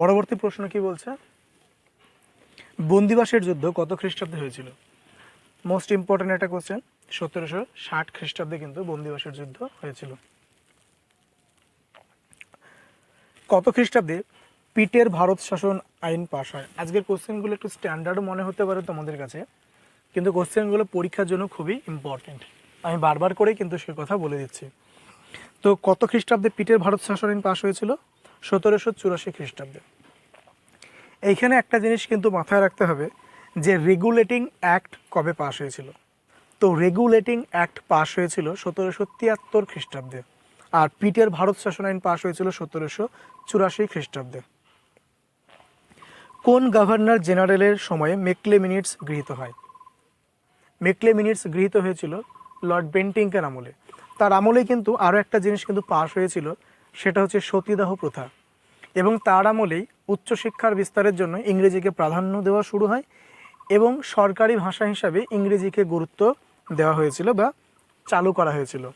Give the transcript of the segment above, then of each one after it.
পরবর্তী প্রশ্ন কি বলছে? বন্দিবাসের যুদ্ধ কত খ্রিস্টাব্দে হয়েছিল? মোস্ট ইম্পর্টেন্ট একটা কোশ্চেন সতেরোশো ষাট খ্রিস্টাব্দে কিন্তু বন্দিবাসের যুদ্ধ হয়েছিল। কত খ্রিস্টাব্দে পিটের ভারত শাসন আইন পাশ হয়? আজকের কোশ্চেনগুলো একটু স্ট্যান্ডার্ড মনে হতে পারে তোমাদের কাছে, কিন্তু কোশ্চেনগুলো পরীক্ষার জন্য খুবই ইম্পর্টেন্ট আমি বারবার করেই কিন্তু সে কথা বলে দিচ্ছি। তো কত খ্রিস্টাব্দে পিটের ভারত শাসন আইন পাশ হয়েছিল? সতেরোশো চুরাশি খ্রিস্টাব্দে। এইখানে একটা জিনিস কিন্তু মাথায় রাখতে হবে যে রেগুলেটিং অ্যাক্ট কবে পাশ হয়েছিল। তো রেগুলেটিং অ্যাক্ট পাশ হয়েছিল সতেরোশো তিয়াত্তর খ্রিস্টাব্দে আর পিটের ভারত শাসন আইন পাশ হয়েছিল সতেরোশো চুরাশি খ্রিস্টাব্দে। কোন গভর্নর জেনারেলের সময়ে মেকলে মিনিটস গৃহীত হয়? মেকলে মিনিটস গৃহীত হয়েছিল লর্ড বেন্টিংকের আমলে। তার আমলে কিন্তু আরও একটা জিনিস কিন্তু পাশ হয়েছিল সেটা হচ্ছে সতীদাহ প্রথা। এবং তার আমলেই উচ্চশিক্ষার বিস্তারের জন্য ইংরেজিকে প্রাধান্য দেওয়া শুরু হয় এবং সরকারি ভাষা হিসাবে ইংরেজিকে গুরুত্ব দেওয়া হয়েছিল বা চালু করা হয়েছিল।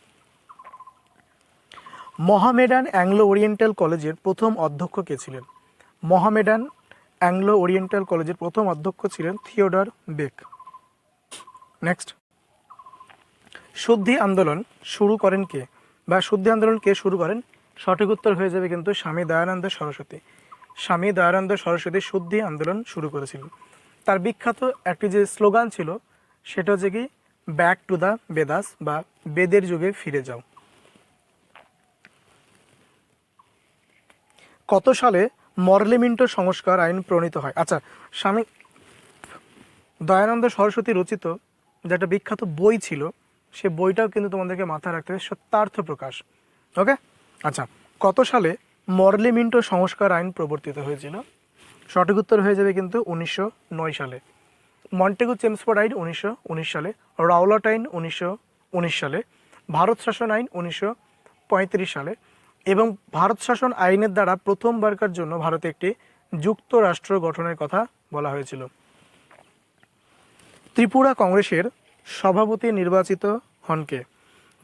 মহামেডান অ্যাংলো ওরিয়েন্টাল কলেজের প্রথম অধ্যক্ষ কে ছিলেন? মহামেডান অ্যাংলো ওরিয়েন্টাল কলেজের প্রথম অধ্যক্ষ ছিলেন থিওডর বেক। নেক্সট। শুদ্ধি আন্দোলন শুরু করেন কে বা শুদ্ধি আন্দোলন কে শুরু করেন? সঠিক উত্তর হয়ে যাবে কিন্তু স্বামী দয়ানন্দ সরস্বতী। স্বামী দয়ানন্দ সরস্বতী শুদ্ধি আন্দোলন শুরু করেছিলেন তার বিখ্যাত একটি যে স্লোগান ছিল, সেটা হচ্ছে কি ব্যাক টু দ্য বেদাস বা বেদের যুগে ফিরে যাও। কত সালে মর্লেমিন্টো সংস্কার আইন প্রণীত হয়? আচ্ছা স্বামী দয়ানন্দ সরস্বতী রচিত যে একটা বিখ্যাত বই ছিল, সে বইটাও কিন্তু তোমাদেরকে মাথায় রাখতে হবে সত্যার্থ প্রকাশ ওকে আচ্ছা কত সালে মর্লেমিন্টো সংস্কার আইন প্রবর্তিত হয়েছিল? সঠিক উত্তর হয়ে যাবে কিন্তু উনিশশো নয় সালে। মন্টেগু চেমসফোর্ড আইন উনিশশো উনিশ সালে, রাওলাট আইন উনিশশো উনিশ সালে, ভারত শাসন আইন উনিশশো পঁয়ত্রিশ সালে এবং ভারত শাসন আইনের দ্বারা প্রথমবারকার জন্য ভারতে একটি যুক্তরাষ্ট্র গঠনের কথা বলা হয়েছিল। ত্রিপুরা কংগ্রেসের সভাপতি নির্বাচিত হন কে?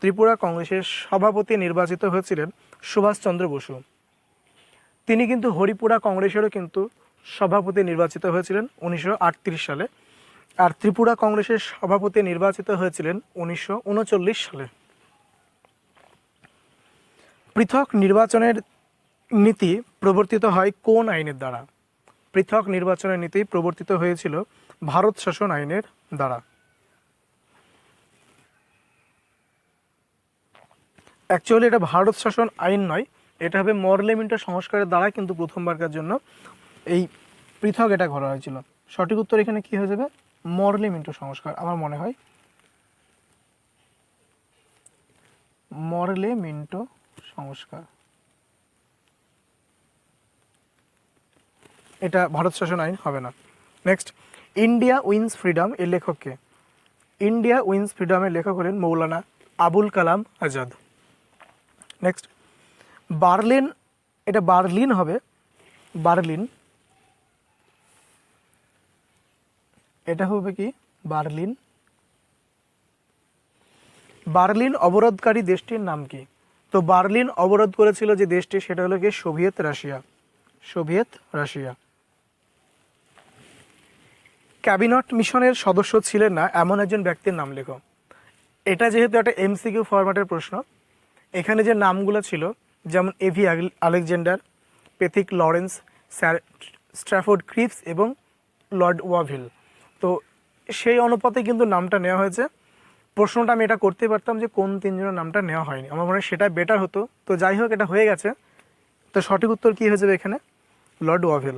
ত্রিপুরা কংগ্রেসের সভাপতি নির্বাচিত হয়েছিলেন সুভাষচন্দ্র বসু। তিনি কিন্তু হরিপুরা কংগ্রেসেরও কিন্তু সভাপতি নির্বাচিত হয়েছিলেন উনিশশো আটত্রিশ সালে আর ত্রিপুরা কংগ্রেসের সভাপতি নির্বাচিত হয়েছিলেন উনিশশো উনচল্লিশ সালে। পৃথক নির্বাচনের নীতি প্রবর্তিত হয় কোন আইনের দ্বারা? পৃথক নির্বাচনের নীতি প্রবর্তিত হয়েছিল ভারত শাসন আইনের দ্বারা। অ্যাকচুয়ালি এটা ভারত শাসন আইন নয়। এটা হবে মরলেমিন্টো সংস্কারের দ্বারা কিন্তু প্রথমবারকার জন্য এই পৃথক এটা করা হয়েছিল। সঠিক উত্তর এখানে কি হয়ে যাবে? মরলেমিন্টো সংস্কার, আমার মনে হয়। মরলেমিন্টো সংস্কার। এটা ভারত শাসন আইন, হবে না। নেক্সট ইন্ডিয়া উইন্স ফ্রিডম এর লেখককে ইন্ডিয়া উইন্স ফ্রিডমের লেখক হলেন মৌলানা আবুল কালাম আজাদ। নেক্সট বার্লিন এটা বার্লিন হবে। বার্লিন এটা হবে কি? বার্লিন বার্লিন অবরোধকারী দেশটির নাম কি? তো বার্লিন অবরোধ করেছিল যে দেশটি, সেটা হলো কি Soviet Russia. Soviet Russia. Cabinet মিশনের সদস্য ছিলেন না, এমন একজন ব্যক্তির নাম লেখো। এটা যেহেতু একটা এমসিকিউ ফরম্যাটের প্রশ্ন এখানে যে নামগুলো ছিল, যেমন A V Alexander, Pethick Lawrence, sir Stafford Cripps এবং লর্ড ওয়াভিল। তো সেই অনুপাতে কিন্তু নামটা নেওয়া হয়েছে। প্রশ্নটা আমি এটা করতে পারতাম যে কোন তিনজনের নামটা নেওয়া হয়নি। আমার মনে হয় সেটা বেটার হতো। তো যাই হোক, এটা হয়ে গেছে। তো সঠিক উত্তর কী হয়ে যাবে এখানে? Lord Wavell.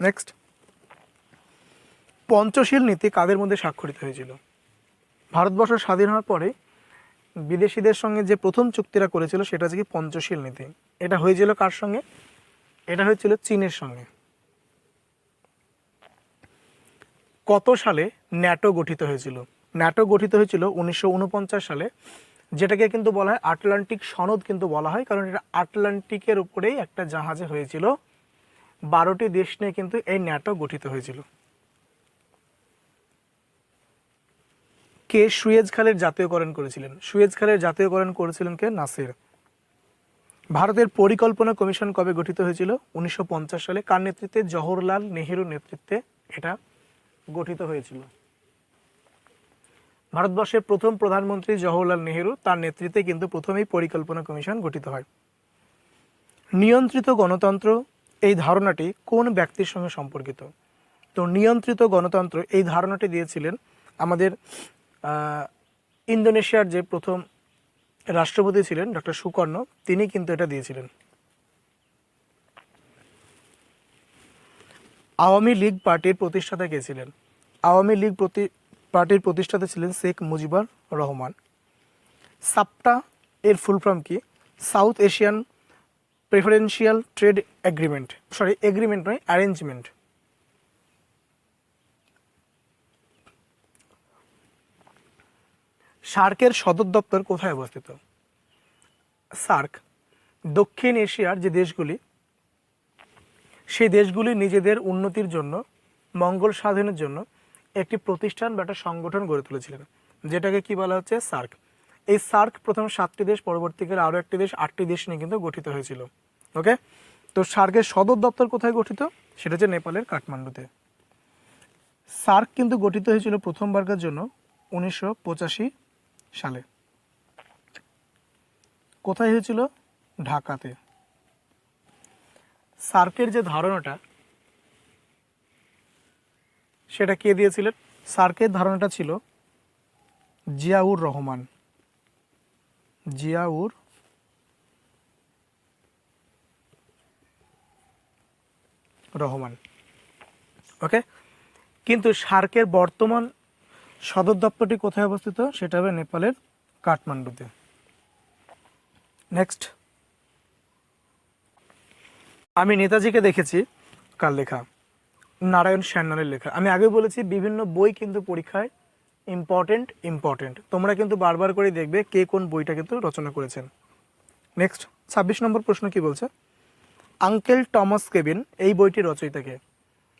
নেক্সট পঞ্চশীল নীতি কাদের মধ্যে স্বাক্ষরিত হয়েছিল? ভারতবর্ষ স্বাধীন হওয়ার পরে বিদেশিদের সঙ্গে যে প্রথম চুক্তিটা করেছিল সেটা হচ্ছে কি পঞ্চশীল নীতি। এটা হয়েছিল কার সঙ্গে? এটা হয়েছিল চীনের সঙ্গে। কত সালে ন্যাটো গঠিত হয়েছিল? ন্যাটো গঠিত হয়েছিল উনিশশো ঊনপঞ্চাশ সালে, যেটাকে কিন্তু বলা হয় আটলান্টিক সনদ কিন্তু বলা হয়, কারণ এটা আটলান্টিকের উপরেই একটা জাহাজে হয়েছিল। বারোটি দেশ নিয়ে কিন্তু এই ন্যাটো গঠিত হয়েছিল। কে সুয়েজ খালের জাতীয়করণ করেছিলেন? সুয়েজ খালের জাতীয়করণ করেছিলেন কে? নাসির। ভারতের পরিকল্পনা কমিশন কবে গঠিত হয়েছিল? উনিশশো পঞ্চাশ সালে। কার নেতৃত্বে? জওহরলাল নেহেরুর নেতৃত্বে এটা গঠিত হয়েছিল। ভারতবর্ষের প্রথম প্রধানমন্ত্রী জওহরলাল নেহেরু তার নেতৃত্বে কিন্তু প্রথমেই পরিকল্পনা কমিশন গঠিত হয়। নিয়ন্ত্রিত গণতন্ত্র, এই ধারণাটি কোন ব্যক্তির সঙ্গে সম্পর্কিত? তো নিয়ন্ত্রিত গণতন্ত্র, এই ধারণাটি দিয়েছিলেন আমাদের ইন্দোনেশিয়ার যে প্রথম রাষ্ট্রপতি ছিলেন ডক্টর সুকর্ণ, তিনি কিন্তু এটা দিয়েছিলেন। আওয়ামী লীগ পার্টির প্রতিষ্ঠাতা কে ছিলেন? আওয়ামী লীগ প্রতি, পার্টির প্রতিষ্ঠাতা ছিলেন শেখ মুজিবুর রহমান। সাপটা এর ফুল ফর্ম কি? South Asian preferential trade agreement, sorry, agreement নয়, অ্যারেঞ্জমেন্ট। সার্কের সদর দপ্তর কোথায় অবস্থিত? সার্ক, দক্ষিণ এশিয়ার যে দেশগুলি, সেই দেশগুলি নিজেদের উন্নতির জন্য, মঙ্গল সাধনের জন্য একটি প্রতিষ্ঠান বা একটা সংগঠন গড়ে তুলেছিলেন। যেটাকে কি বলা হচ্ছে? সার্ক। এই সার্ক প্রথম সাতটি দেশ পরবর্তীকালে আরও একটি দেশ, আটটি দেশ নিয়ে কিন্তু গঠিত হয়েছিল। ওকে? তো সার্কের সদর দপ্তর কোথায় গঠিত? সেটা হচ্ছে নেপালের কাঠমান্ডুতে। সার্ক কিন্তু গঠিত হয়েছিল প্রথমবারকার জন্য উনিশশো পঁচাশি সালে। কোথায় হয়েছিল? ঢাকাতে। সার্কের যে ধারণাটা, সেটা কে দিয়েছিলেন? সার্কের ধারণাটা ছিল জিয়াউর রহমান। জিয়াউর রহমান। ওকে? কিন্তু সার্কের বর্তমান সদর দপ্তরটি কোথায় অবস্থিত? সেটা হবে নেপালের কাঠমান্ডুতে। নেক্সট আমি নেতাজিকে দেখেছি, কার লেখা? নারায়ণ শ্যান্নালের লেখা। আমি আগে বলেছি, বিভিন্ন বই কিন্তু পরীক্ষায় ইম্পর্টেন্ট ইম্পর্টেন্ট তোমরা কিন্তু বারবার করে দেখবে কে কোন বইটা কিন্তু রচনা করেছেন। নেক্সট ছাব্বিশ নম্বর প্রশ্ন কি বলছে? আঙ্কেল টমাস কেবিন এই বইটির রচয়িতাকে।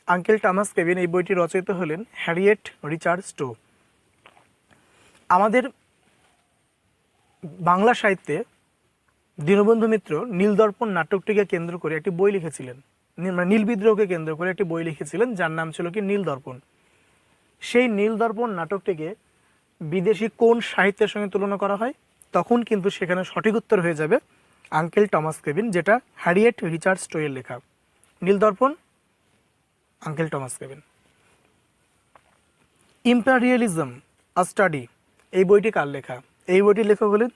আঙ্কেল টমাস কেবিন এই বইটি রচয়িতা হলেন হ্যারিয়েট রিচার্ড স্টো। আমাদের বাংলা সাহিত্যে দীনবন্ধু মিত্র নীলদর্পণ নাটকটিকে কেন্দ্র করে একটি বই লিখেছিলেন। মানে নীল বিদ্রোহকে কেন্দ্র করে একটি বই লিখেছিলেন, যার নাম ছিল কি? নীলদর্পণ। সেই নীলদর্পণ নাটকটিকে বিদেশি কোন সাহিত্যের সঙ্গে তুলনা করা হয়? তখন কিন্তু সেখানে সঠিক উত্তর হয়ে যাবে আঙ্কেল টমাস কেবিন যেটা হ্যারিয়েট রিচার্ড স্টোয়ের লেখা। Nildarpan, uncle Thomas cabin imperialism, a study. এই বইটি কার লেখা? এই বইটির লেখক হলেন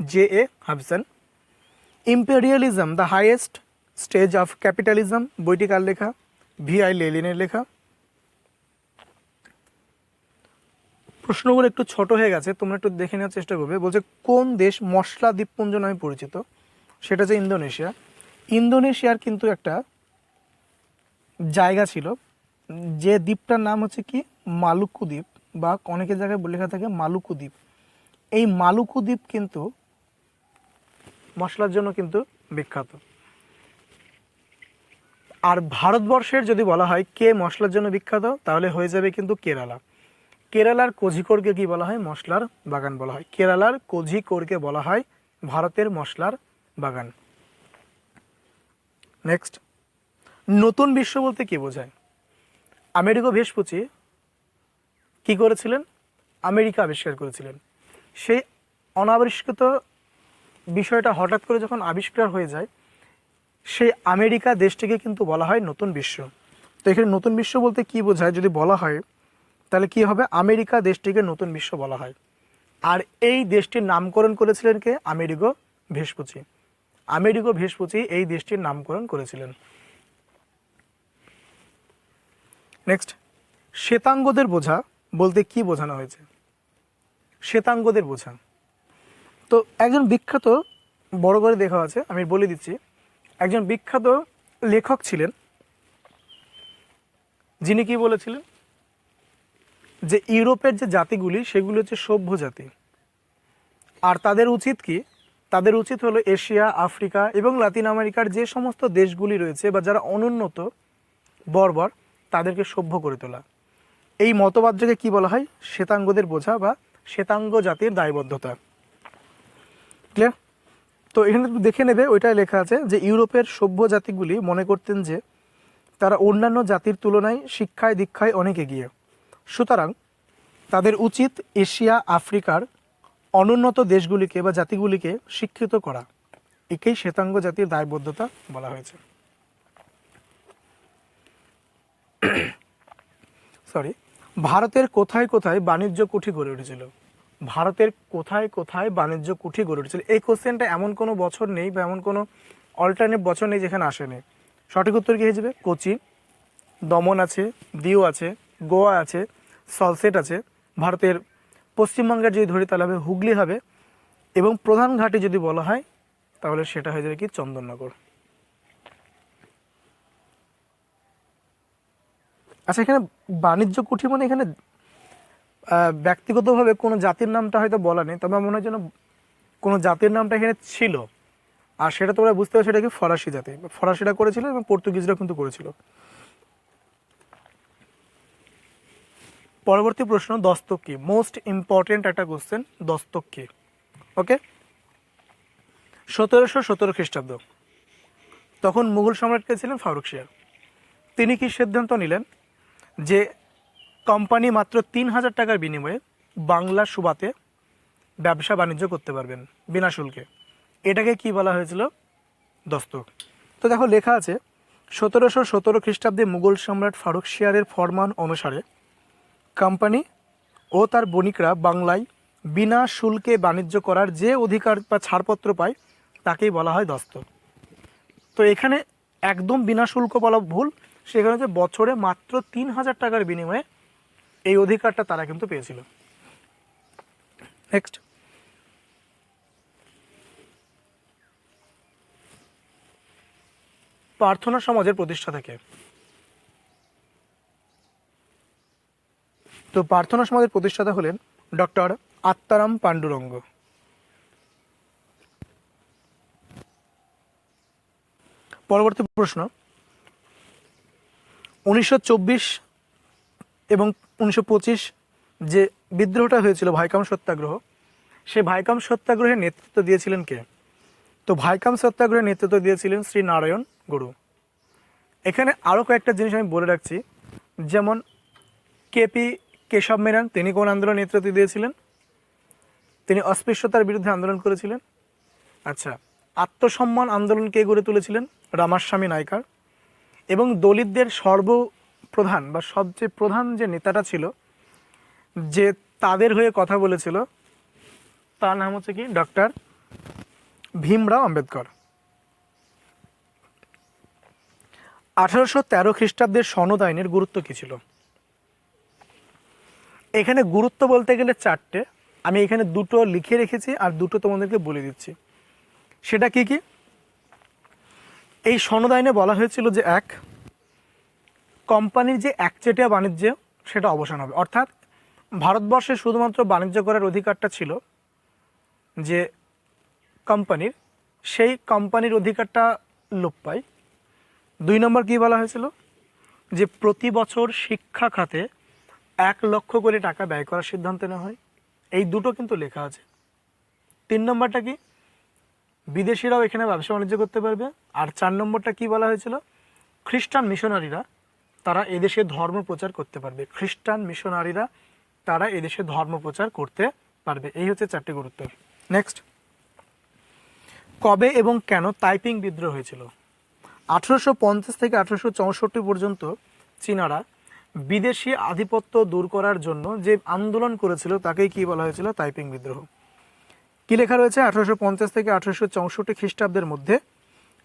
J A Hobson imperialism the highest stage of capitalism বইটি কার লেখা? ভি আই লেলিনের লেখা। প্রশ্নগুলো একটু ছোট হয়ে গেছে, তোমরা একটু দেখে নেওয়ার চেষ্টা করবে। বলছে, কোন দেশ মশলা দ্বীপপুঞ্জ নামে পরিচিত? সেটা হচ্ছে ইন্দোনেশিয়া। ইন্দোনেশিয়ার কিন্তু একটা জায়গা ছিল, যে দ্বীপটার নাম হচ্ছে কি? মালুকু দ্বীপ। বা অনেকের জায়গায় লেখা থাকে মালুকু দ্বীপ। এই মালুকু দ্বীপ কিন্তু মশলার জন্য কিন্তু বিখ্যাত। আর ভারতবর্ষের যদি বলা হয় কে মশলার জন্য বিখ্যাত, তাহলে হয়ে যাবে কিন্তু কেরালা। কেরালার কোঝিকোড়কে কি বলা হয়? মশলার বাগান বলা হয়। কেরালার কোঝিকোড়কে বলা হয় ভারতের মশলার বাগান। নেক্সট নতুন বিশ্ব বলতে কি বোঝায়? আমেরিকা ভেসপুচি কি করেছিলেন? আমেরিকা আবিষ্কার করেছিলেন। সেই অনাবিষ্কৃত বিষয়টা হঠাৎ করে যখন আবিষ্কার হয়ে যায়, সেই আমেরিকা দেশটিকে কিন্তু বলা হয় নতুন বিশ্ব। তো এখানে নতুন বিশ্ব বলতে কি বোঝায় যদি বলা হয়, তাহলে কি হবে? আমেরিকা দেশটিকে নতুন বিশ্ব বলা হয়। আর এই দেশটির নামকরণ করেছিলেন কে? Amerigo Vespucci. আমেরিগো ভেসপুচি এই দেশটির নামকরণ করেছিলেন। নেক্সট। শ্বেতাঙ্গদের বোঝা বলতে কি বোঝানো হয়েছে? শ্বেতাঙ্গদের বোঝা। তো একজন বিখ্যাত, বড় করে দেখা আছে, আমি বলে দিচ্ছি। একজন বিখ্যাত লেখক ছিলেন, যিনি কি বলেছিলেন? যে ইউরোপের যে জাতিগুলি, সেগুলো হচ্ছে সভ্য জাতি। আর তাদের উচিত কি? তাদের উচিত হলো এশিয়া, আফ্রিকা এবং লাতিন আমেরিকার যে সমস্ত দেশগুলি রয়েছে বা যারা অনুন্নত, বর্বর, তাদেরকে সভ্য করে তোলা। এই মতবাদটাকে কি বলা হয়? শ্বেতাঙ্গদের বোঝা বা শ্বেতাঙ্গ জাতির দায়বদ্ধতা। ক্লিয়ার তো এখানে দেখে নেবে, ওইটাই লেখা আছে যে ইউরোপের সভ্য জাতিগুলি মনে করতেন যে তারা অন্যান্য জাতির তুলনায় শিক্ষায়, দীক্ষায় অনেক এগিয়ে। সুতরাং তাদের উচিত এশিয়া, আফ্রিকার অনুন্নত দেশগুলিকে বা জাতিগুলিকে শিক্ষিত করা। একেই শ্বেতাঙ্গ জাতির দায়বদ্ধতা বলা হয়েছে। সরি ভারতের কোথায় কোথায় বাণিজ্য কুঠি গড়ে উঠেছিল? ভারতের কোথায় কোথায় বাণিজ্য কুঠি গড়ে উঠেছিল? এই কোশ্চেনটা এমন কোনো বছর নেই বা এমন কোনো অল্টারনেট বছর নেই যেখানে আসেনি। সঠিক উত্তর কি হয়ে যাবে? কোচি, দমন আছে, দিও আছে, গোয়া আছে, সলসেট আছে। ভারতের পশ্চিমবঙ্গের যদি ধরি তাহলে হবে হুগলি হবে। এবং প্রধান ঘাটে যদি বলা হয়, তাহলে সেটা হয়ে যাবে কি? চন্দননগর। আচ্ছা এখানে বাণিজ্য কুঠি মানে এখানে ব্যক্তিগতভাবে কোনো জাতির নামটা হয়তো বলা নেই, তবে আমার মনে হয় যেন কোনো জাতির নামটা এখানে ছিল। আর সেটা তোমরা বুঝতে পারছ সেটা কি ফরাসি জাতি। ফরাসিরা করেছিল এবং পর্তুগিজরা কিন্তু করেছিল। পরবর্তী প্রশ্ন দস্তক কি মোস্ট ইম্পর্টেন্ট একটা কোশ্চেন দস্তক কি ওকে সতেরোশো সতেরো খ্রিস্টাব্দ। তখন মুঘল সম্রাট কে ছিলেন ফারুক শিয়া। তিনি কি সিদ্ধান্ত নিলেন? যে কোম্পানি মাত্র তিন হাজার টাকার বিনিময়ে বাংলা সুবাতে ব্যবসা বাণিজ্য করতে পারবেন বিনা শুল্কে। এটাকে কি বলা হয়েছিল? দস্তক তো দেখো, লেখা আছে, সতেরোশো সতেরো খ্রিস্টাব্দে মুঘল সম্রাট ফারুক শিয়ারের ফরমান অনুসারে কোম্পানি ও তার বণিকরা বাংলায় বিনা শুল্কে বাণিজ্য করার যে অধিকার বা ছাড়পত্র পায়, তাকেই বলা হয় দস্তক তো এখানে একদম বিনা শুল্ক বলা ভুল সেখানে হচ্ছে বছরে মাত্র তিন হাজার টাকার বিনিময়ে এই অধিকারটা তারা কিন্তু পেয়েছিল। নেক্সট প্রার্থনা সমাজের প্রতিষ্ঠা থেকে। তো প্রার্থনা সমাজের প্রতিষ্ঠাতা হলেন ডক্টর আত্মারাম পাণ্ডুরঙ্গ। পরবর্তী প্রশ্ন। উনিশশো চব্বিশ এবং উনিশশো পঁচিশ যে বিদ্রোহটা হয়েছিল ভাইকাম সত্যাগ্রহ, সে ভাইকাম সত্যাগ্রহের নেতৃত্ব দিয়েছিলেন কে? তো ভাইকাম সত্যাগ্রহের নেতৃত্ব দিয়েছিলেন শ্রী নারায়ণ গুরু। এখানে আরও কয়েকটা জিনিস আমি বলে রাখছি। যেমন কেপি কেশব মেনন তিনি কোন আন্দোলন নেতৃত্ব দিয়েছিলেন? তিনি অস্পৃশ্যতার বিরুদ্ধে আন্দোলন করেছিলেন। আচ্ছা আত্মসম্মান আন্দোলন কে গড়ে তুলেছিলেন? রামাস্বামী নায়কার এবং দলিতদের সর্বপ্রধান বা সবচেয়ে প্রধান যে নেতাটা ছিল, যে তাদের হয়ে কথা বলেছিল, তার নাম হচ্ছে কি? ডক্টর ভীমরাও আম্বেদকর। আঠারোশো তেরো খ্রিস্টাব্দের সনদ আইনের গুরুত্ব কী ছিল? এখানে গুরুত্ব বলতে গেলে চারটে। আমি এখানে দুটো লিখে রেখেছি আর দুটো তোমাদেরকে বলে দিচ্ছি। সেটা কি কি? এই সনদ আইনে বলা হয়েছিল যে এক, কোম্পানির যে একচেটিয়া বাণিজ্য, সেটা অবসান হবে। অর্থাৎ ভারতবর্ষে শুধুমাত্র বাণিজ্য করার অধিকারটা ছিল যে কোম্পানির, সেই কোম্পানির অধিকারটা লোপ পায়। দুই নম্বর কি বলা হয়েছিল? যে প্রতি বছর শিক্ষা খাতে এক লক্ষ কোটি টাকা ব্যয় করার সিদ্ধান্ত নেওয়া হয়। এই দুটো কিন্তু লেখা আছে। তিন নম্বরটা কি? বিদেশিরাও এখানে ব্যবসা বাণিজ্য করতে পারবে। আর চার নম্বরটা কি বলা হয়েছিল? খ্রিস্টান মিশনারিরা তারা এদেশে ধর্ম প্রচার করতে পারবে। খ্রিস্টান মিশনারিরা তারা এদেশে ধর্ম প্রচার করতে পারবে। এই হচ্ছে চারটি গুরুত্ব। নেক্সট কবে এবং কেন তাইপিং বিদ্রোহ হয়েছিল? আঠারোশো পঞ্চাশ থেকে আঠারোশো চৌষট্টি পর্যন্ত চীনারা বিদেশি আধিপত্য দূর করার জন্য যে আন্দোলন করেছিল, তাকেই কি বলা হয়েছিল? টাইপিং বিদ্রোহ। কি লেখা রয়েছে? আঠারোশো পঞ্চাশ থেকে আঠারোশো চৌষট্টি খ্রিস্টাব্দের মধ্যে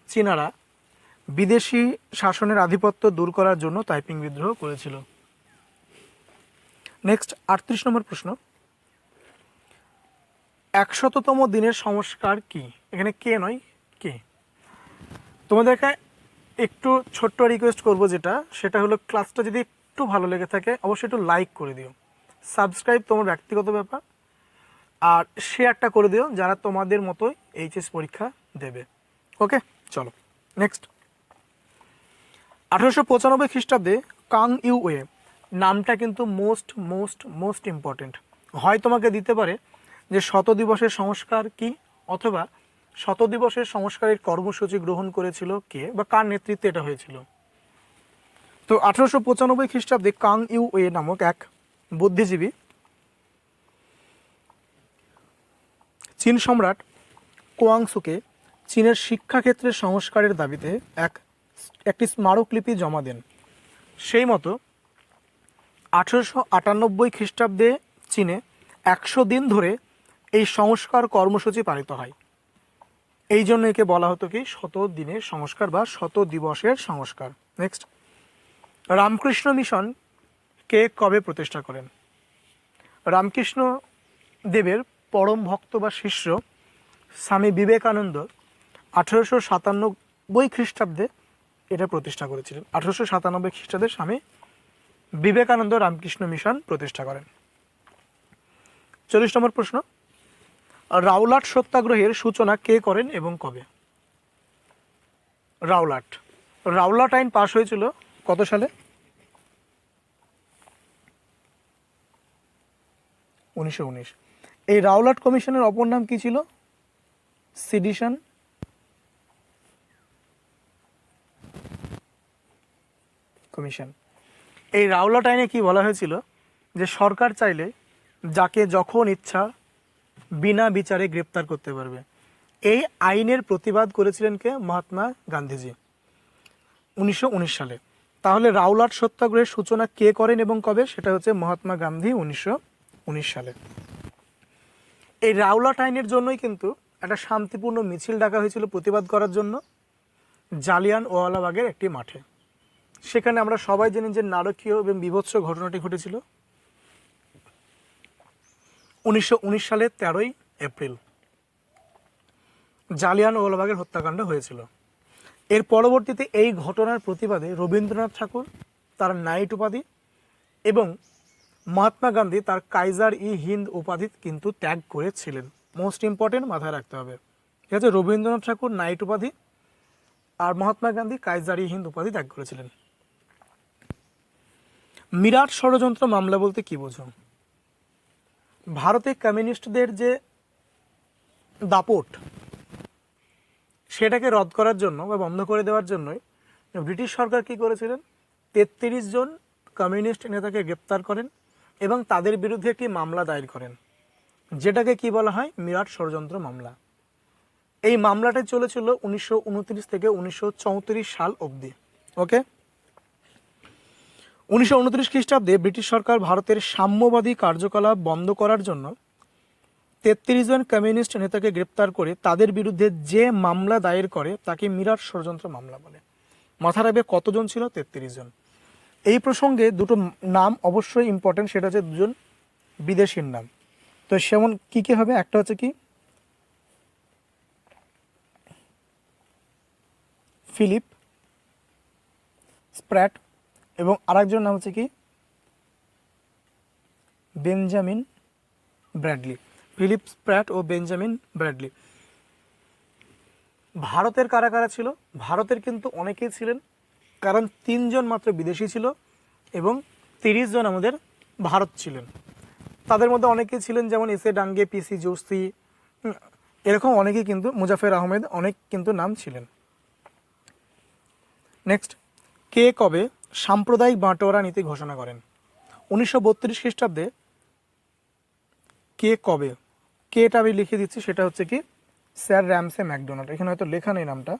চীনারা বিদেশি শাসনের আধিপত্য দূর করার জন্য টাইপিং বিদ্রোহ করেছিল। নেক্সট, আটত্রিশ নম্বর প্রশ্ন। একশততম দিনের সংস্কার কি? এখানে কে নয়, কে? তোমাদেরকে একটু ছোট্ট রিকোয়েস্ট করব যেটা, সেটা হলো ক্লাসটা যদি একটু ভালো লেগে থাকে, অবশ্যই একটু লাইক করে দিও। সাবস্ক্রাইব তোমার ব্যক্তিগত ব্যাপার। আর শেয়ারটা করে দিও, যারা তোমাদের মতোই এইচএস পরীক্ষা দেবে। ওকে চলো নেক্সট আঠারোশো পঁচানব্বই খ্রিস্টাব্দে কাং ইউ ওয়ে নামটা কিন্তু মোস্ট মোস্ট মোস্ট ইম্পর্টেন্ট হয় তোমাকে দিতে পারে যে শত দিবসের সংস্কার কি, অথবা শত দিবসের সংস্কারের কর্মসূচি গ্রহণ করেছিল কে, বা কার নেতৃত্বে এটা হয়েছিল। তো আঠারোশো পঁচানব্বই খ্রিস্টাব্দে কাং ইউ এ নামক এক বুদ্ধিজীবী চীন সম্রাট কোয়াংসুকে চীনের শিক্ষাক্ষেত্রে সংস্কারের দাবিতে এক একটি স্মারকলিপি জমা দেন। সেই মতো আঠেরোশো আটানব্বই খ্রিস্টাব্দে চীনে একশো দিন ধরে এই সংস্কার কর্মসূচি পালিত হয়। এই জন্য একে বলা হতো কি শত দিনের সংস্কার বা শত দিবসের সংস্কার। নেক্সট রামকৃষ্ণ মিশন কে কবে প্রতিষ্ঠা করেন? রামকৃষ্ণ দেবের পরম ভক্ত বা শিষ্য স্বামী বিবেকানন্দ আঠেরোশো সাতানব্বই খ্রিস্টাব্দে এটা প্রতিষ্ঠা করেছিলেন। আঠেরোশো সাতানব্বই খ্রিস্টাব্দে স্বামী বিবেকানন্দ রামকৃষ্ণ মিশন প্রতিষ্ঠা করেন। চল্লিশ নম্বর প্রশ্ন, রাওলাট সত্যাগ্রহের সূচনা কে করেন এবং কবে? রাওলাট। রাওলাট আইন পাশ হয়েছিল কত সালে? উনিশশো উনিশ। এই রাওলাট কমিশনের অপর নাম কি ছিল? সিডিশন? কমিশন। এই রাওলাট আইনে কি বলা হয়েছিল? যে সরকার চাইলে যাকে যখন ইচ্ছা বিনা বিচারে গ্রেপ্তার করতে পারবে। এই আইনের প্রতিবাদ করেছিলেন কে? মহাত্মা গান্ধীজি। উনিশশো উনিশ সালে। তাহলে রাওলাট সত্যাগ্রহের সূচনা কে করেন এবং কবে? সেটা হচ্ছে মহাত্মা গান্ধী উনিশশো উনিশ সালে। এই রাওলাট আইনের জন্যই কিন্তু একটা শান্তিপূর্ণ মিছিল ডাকা হয়েছিল প্রতিবাদ করার জন্য জালিয়ান ওয়ালাবাগের একটি মাঠে। সেখানে আমরা সবাই জানি যে নারকীয় এবং বিভৎস ঘটনাটি ঘটেছিল উনিশশো উনিশ সালের তেরোই এপ্রিল। জালিয়ান ওয়ালাবাগের হত্যাকাণ্ড হয়েছিল। এর পরবর্তীতে এই ঘটনার প্রতিবাদে রবীন্দ্রনাথ ঠাকুর, তার নাইট উপাধি এবং মহাত্মা গান্ধী তার কাইজার ই হিন্দ উপাধি কিন্তু ত্যাগ করেছিলেন। মোস্ট ইম্পর্টেন্ট মাথায় রাখতে হবে। ঠিক আছে, রবীন্দ্রনাথ ঠাকুর নাইট উপাধি আর মহাত্মা গান্ধী কাইজার ই হিন্দ উপাধি ত্যাগ করেছিলেন। মিরাট ষড়যন্ত্র মামলা বলতে কি বোঝো? ভারতে কমিউনিস্টদের যে দাপট, সেটাকে রদ করার জন্য বা বন্ধ করে দেওয়ার জন্যই ব্রিটিশ সরকার কি করেছিলেন? তেত্রিশ জন কমিউনিস্ট নেতাকে গ্রেপ্তার করেন। এবং তাদের বিরুদ্ধে একটি মামলা দায়ের করেন, যেটাকে কি বলা হয়? মিরাট ষড়যন্ত্র মামলা। এই মামলাটা চলেছিল উনিশশো উনত্রিশ থেকে উনিশশো চৌত্রিশ সাল অবধি, ওকে? উনিশশো উনত্রিশ খ্রিস্টাব্দে ব্রিটিশ সরকার ভারতের সাম্যবাদী কার্যকলাপ বন্ধ করার জন্য তেত্রিশ জন কমিউনিস্ট নেতাকে গ্রেপ্তার করে তাদের বিরুদ্ধে যে মামলা দায়ের করে, তাকে মিরাট ষড়যন্ত্র মামলা বলে। মাথা রাখবে কতজন ছিল? তেত্রিশ জন। এই প্রসঙ্গে দুটো নাম অবশ্যই ইম্পর্টেন্ট সেটা হচ্ছে দুজন বিদেশির নাম। তো সেমন কি কি হবে? একটা হচ্ছে কি? ফিলিপ স্প্র্যাট এবং আরেকজন নাম হচ্ছে কি? Benjamin Bradley. ফিলিপ স্প্র্যাট ও বেঞ্জামিন ব্র্যাডলি। ভারতের কারা কারা ছিল? ভারতের কিন্তু অনেকেই ছিলেন। কারণ তিনজন মাত্র বিদেশি ছিল এবং তিরিশ জন আমাদের ভারত ছিলেন। তাদের মধ্যে অনেকেই ছিলেন যেমন এস এ ডাঙ্গে পিসি হুম, এরকম অনেকেই কিন্তু মুজাফের আহমেদ অনেক কিন্তু নাম ছিলেন। নেক্সট কে কবে সাম্প্রদায়িক বাঁটোয়ারা নীতি ঘোষণা করেন? উনিশশো বত্রিশ খ্রিস্টাব্দে কে কবে? কে এটা আমি লিখে দিচ্ছি সেটা হচ্ছে কি স্যার র্যামসে ম্যাকডোনাল্ড। এখানে হয়তো লেখা নেই নামটা।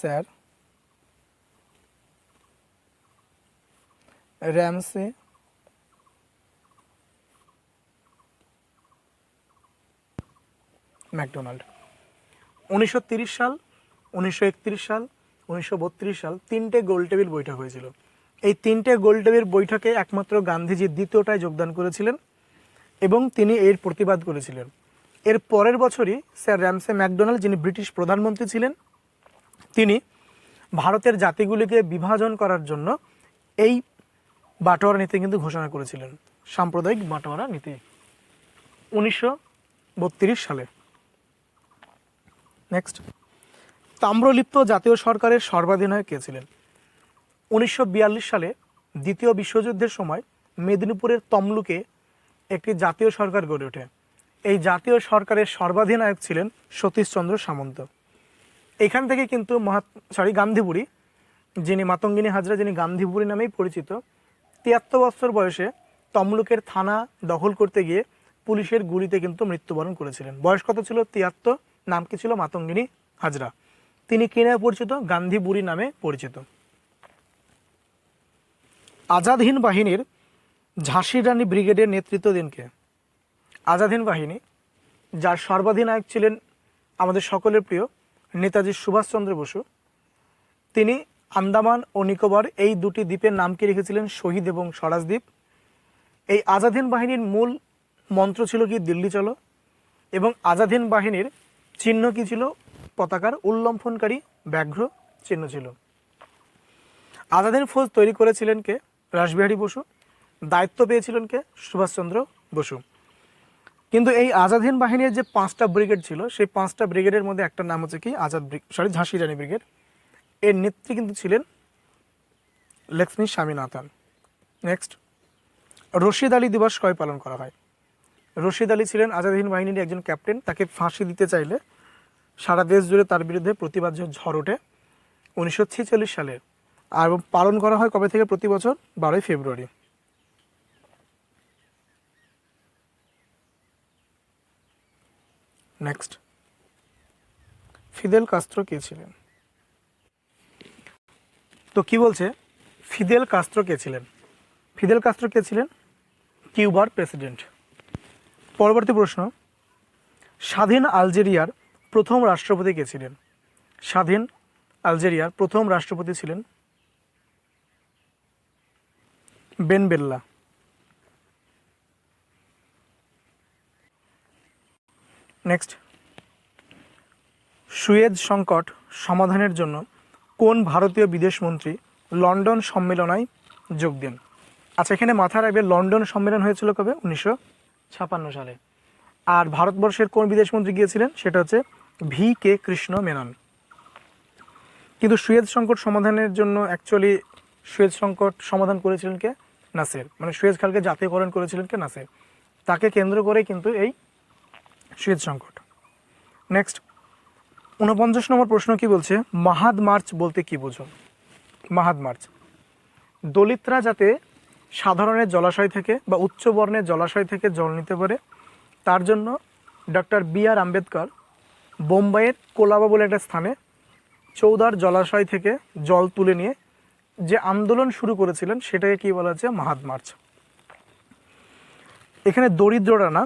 স্যার। র্যামসে। ম্যাকডোনাল্ড। উনিশশো সাল, উনিশশো একত্রিশ সাল, উনিশশো বত্রিশ সাল তিনটে গোল টেবিল বৈঠক হয়েছিল। এই তিনটে গোল টেবিল বৈঠকে একমাত্র গান্ধীজি দ্বিতীয়টায় যোগদান করেছিলেন এবং তিনি এর প্রতিবাদ করেছিলেন। এর পরের বছরই স্যার র্যামসে ম্যাকডোনাল্ড, যিনি ব্রিটিশ প্রধানমন্ত্রী ছিলেন তিনি ভারতের জাতিগুলিকে বিভাজন করার জন্য এই বাটোয়ারা নীতি কিন্তু ঘোষণা করেছিলেন, সাম্প্রদায়িক বাটোয়ারা নীতি। উনিশশো বত্রিশ সালে। নেক্সট তাম্রলিপ্ত জাতীয় সরকারের সর্বাধিনায়ক কে ছিলেন? উনিশশো বিয়াল্লিশ সালে দ্বিতীয় বিশ্বযুদ্ধের সময় মেদিনীপুরের তমলুকে একটি জাতীয় সরকার গড়ে ওঠে। এই জাতীয় সরকারের সর্বাধিনায়ক ছিলেন সতীশচন্দ্র সামন্ত। এখান থেকে কিন্তু সরি গান্ধীপুরী, যিনি মাতঙ্গিনী হাজরা, যিনি গান্ধীপুরী নামেই পরিচিত, তিয়াত্তর বছর বয়সে তমলুকের থানা দখল করতে গিয়ে পুলিশের গুলিতে কিন্তু মৃত্যুবরণ করেছিলেন। বয়স কত ছিল? তিয়াত্তর। নাম কি ছিল? মাতঙ্গিনী হাজরা। তিনি কি নামে পরিচিত? গান্ধী বুড়ি নামে পরিচিত। আজাদ হিন্দ বাহিনীর ঝাঁসি রানী ব্রিগেডের নেতৃত্ব দেন কে? আজাদ হিন্দ বাহিনী, যার সর্বাধিনায়ক ছিলেন আমাদের সকলের প্রিয় নেতাজি সুভাষচন্দ্র বসু। তিনি আন্দামান ও নিকোবর এই দুটি দ্বীপের নাম কি রেখেছিলেন শহীদ এবং স্বরাজ দ্বীপ এই আজাদ হিন্দ বাহিনীর মূল মন্ত্র ছিল কি, দিল্লি চলো? এবং আজাদ হিন্দ বাহিনীর চিহ্ন কি ছিল? পতাকার উল্লম্ফনকারী ব্যাঘ্র চিহ্ন ছিল। আজাদ হিন্দ ফৌজ তৈরি করেছিলেন কে? রাসবিহারী বসু। দায়িত্ব পেয়েছিলেন কে? সুভাষচন্দ্র বসু। কিন্তু এই আজাদ হিন্দ বাহিনীর যে পাঁচটা ব্রিগেড ছিল, সেই পাঁচটা ব্রিগেডের মধ্যে একটা নাম হচ্ছে কি? আজাদ সরি ঝাঁসি রানী ব্রিগেড। এর নেত্রী কিন্তু ছিলেন লক্ষ্মী স্বামীনাথন। নেক্সট রশিদ আলী দিবস কয় পালন করা হয়? রশিদ আলী ছিলেন আজাদ হিন্দ বাহিনীর একজন ক্যাপ্টেন, তাকে ফাঁসি দিতে চাইলে সারা দেশ জুড়ে তার বিরুদ্ধে প্রতিবাদ ঝড় ওঠে। উনিশশো ছেচল্লিশ সালে, আর পালন করা হয় কবে থেকে? প্রতি বছর বারোই ফেব্রুয়ারি। নেক্সট ফিদেল কাস্ত্রো কে ছিলেন? তো কি বলছে? ফিদেল কাস্ত্রো কে ছিলেন? ফিদেল কাস্ত্রো কে ছিলেন? কিউবার প্রেসিডেন্ট। পরবর্তী প্রশ্ন। স্বাধীন আলজেরিয়ার প্রথম রাষ্ট্রপতি কে ছিলেন? স্বাধীন আলজেরিয়ার প্রথম রাষ্ট্রপতি ছিলেন বেন নেক্সট। সুয়েজ সংকট সমাধানের জন্য কোন ভারতীয় বিদেশমন্ত্রী লন্ডন সম্মেলনায় যোগ দেন? আচ্ছা এখানে মাথায় রাখবে, লন্ডন সম্মেলন হয়েছিল কবে? উনিশশো ছাপান্ন সালে। আর ভারতবর্ষের কোন বিদেশমন্ত্রী গিয়েছিলেন? সেটা হচ্ছে ভি কে কৃষ্ণ মেনন। কিন্তু সুয়েজ সংকট সমাধানের জন্য অ্যাকচুয়ালি সুয়েজ সংকট সমাধান করেছিলেন কে? নাসের। মানে সুয়েজ খালকে জাতীয়করণ করেছিলেন কে? নাসের। তাকে কেন্দ্র করে কিন্তু এই সুয়েজ সংকট। নেক্সট উনপঞ্চাশ নম্বর প্রশ্ন কি বলছে? মাহাদ মার্চ বলতে কি বোঝো? মাহাদ মার্চ। দলিতরা যাতে সাধারণের জলাশয় থেকে বা উচ্চ বর্ণের জলাশয় থেকে জল নিতে পারে, তার জন্য ডক্টর বি আর আম্বেদকর বোম্বাইয়ের কোলাবা বলে একটা স্থানে চৌদার জলাশয় থেকে জল তুলে নিয়ে যে আন্দোলন শুরু করেছিলেন, সেটাকে কি বলা হচ্ছে? মাহাদ মার্চ। এখানে দরিদ্ররা না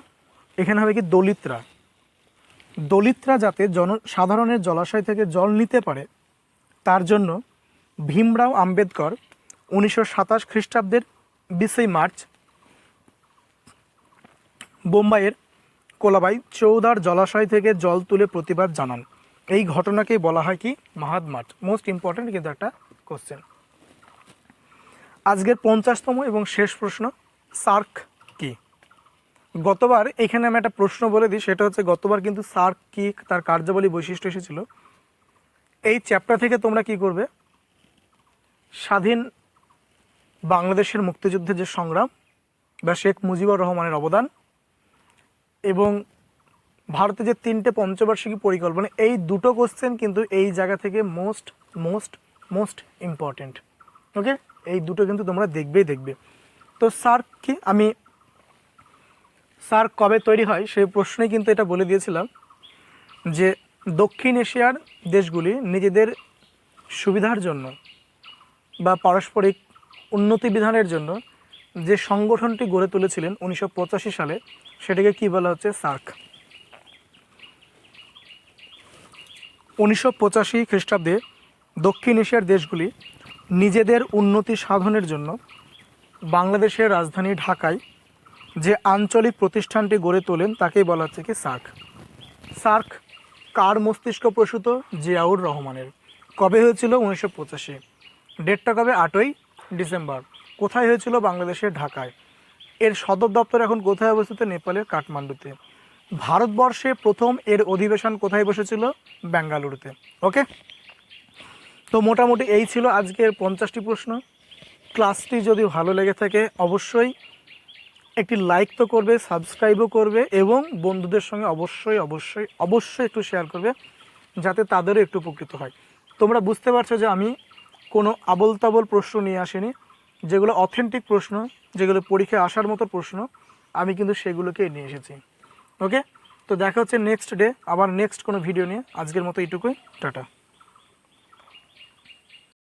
এখানে হবে কি দলিতরা। দলিতরা যাতে জন, সাধারণের জলাশয় থেকে জল নিতে পারে, তার জন্য ভীমরাও আম্বেদকর উনিশশো সাতাশ খ্রিস্টাব্দের বিশে মার্চ বোম্বাইয়ের কোলাবাই চৌদার জলাশয় থেকে জল তুলে প্রতিবাদ জানান। এই ঘটনাকেই বলা হয় কি মাহাদ মার্চ মোস্ট ইম্পর্টেন্ট কিন্তু একটা কোশ্চেন আজকের পঞ্চাশতম এবং শেষ প্রশ্ন, সার্ক গতবার এখানে আমি একটা প্রশ্ন বলে দিই, সেটা হচ্ছে গতবার কিন্তু সার্ক কি তার কার্যাবলী বৈশিষ্ট্য এসেছিল। এই চ্যাপ্টার থেকে তোমরা কি করবে? স্বাধীন বাংলাদেশের মুক্তিযুদ্ধের যে সংগ্রাম, বা শেখ মুজিবুর রহমানের অবদান, এবং ভারতে যে তিনটে পঞ্চবার্ষিকী পরিকল্পনা, এই দুটো কোশ্চেন কিন্তু এই জায়গা থেকে most most most important okay এই দুটো কিন্তু তোমরা দেখবেই দেখবে। তো সার্ক কি? আমি সার্ক কবে তৈরি হয় সেই প্রশ্নে কিন্তু এটা বলে দিয়েছিলাম যে দক্ষিণ এশিয়ার দেশগুলি নিজেদের সুবিধার জন্য বা পারস্পরিক উন্নতি বিধানের জন্য যে সংগঠনটি গড়ে তুলেছিলেন উনিশশো পঁচাশি সালে, সেটাকে কি বলা হচ্ছে সার্ক। উনিশশো পঁচাশি খ্রিস্টাব্দে দক্ষিণ এশিয়ার দেশগুলি নিজেদের উন্নতি সাধনের জন্য বাংলাদেশের রাজধানী ঢাকায় যে আঞ্চলিক প্রতিষ্ঠানটি গড়ে তোলেন তাকেই বলা হচ্ছে কি সার্ক। সার্ক কার মস্তিষ্ক প্রসূত? জিয়াউর রহমানের। কবে হয়েছিল উনিশশো পঁচাশি? ডেটটা কবে? আটই ডিসেম্বর। কোথায় হয়েছিল বাংলাদেশের ঢাকায়? এর সদর দপ্তর এখন কোথায় অবস্থিত? নেপালের কাঠমান্ডুতে। ভারতবর্ষে প্রথম এর অধিবেশন কোথায় বসেছিল? বেঙ্গালুরুতে। ওকে? তো মোটামুটি এই ছিল আজকের পঞ্চাশটি প্রশ্ন। ক্লাসটি যদি ভালো লেগে থাকে, অবশ্যই একটি লাইক তো করবে সাবস্ক্রাইবও করবে এবং বন্ধুদের সঙ্গে অবশ্যই অবশ্যই অবশ্যই একটু শেয়ার করবে যাতে তাদেরও একটু উপকৃত হয়। তোমরা বুঝতে পারছ যে আমি কোনো আবল তাবল প্রশ্ন নিয়ে আসিনি, যেগুলো অথেন্টিক প্রশ্ন, যেগুলো পরীক্ষায় আসার মতো প্রশ্ন, আমি কিন্তু সেগুলোকে নিয়ে এসেছি। ওকে তো দেখা হচ্ছে নেক্সট ডে আবার নেক্সট কোনো ভিডিও নিয়ে। আজকের মতো এইটুকুই, টাটা।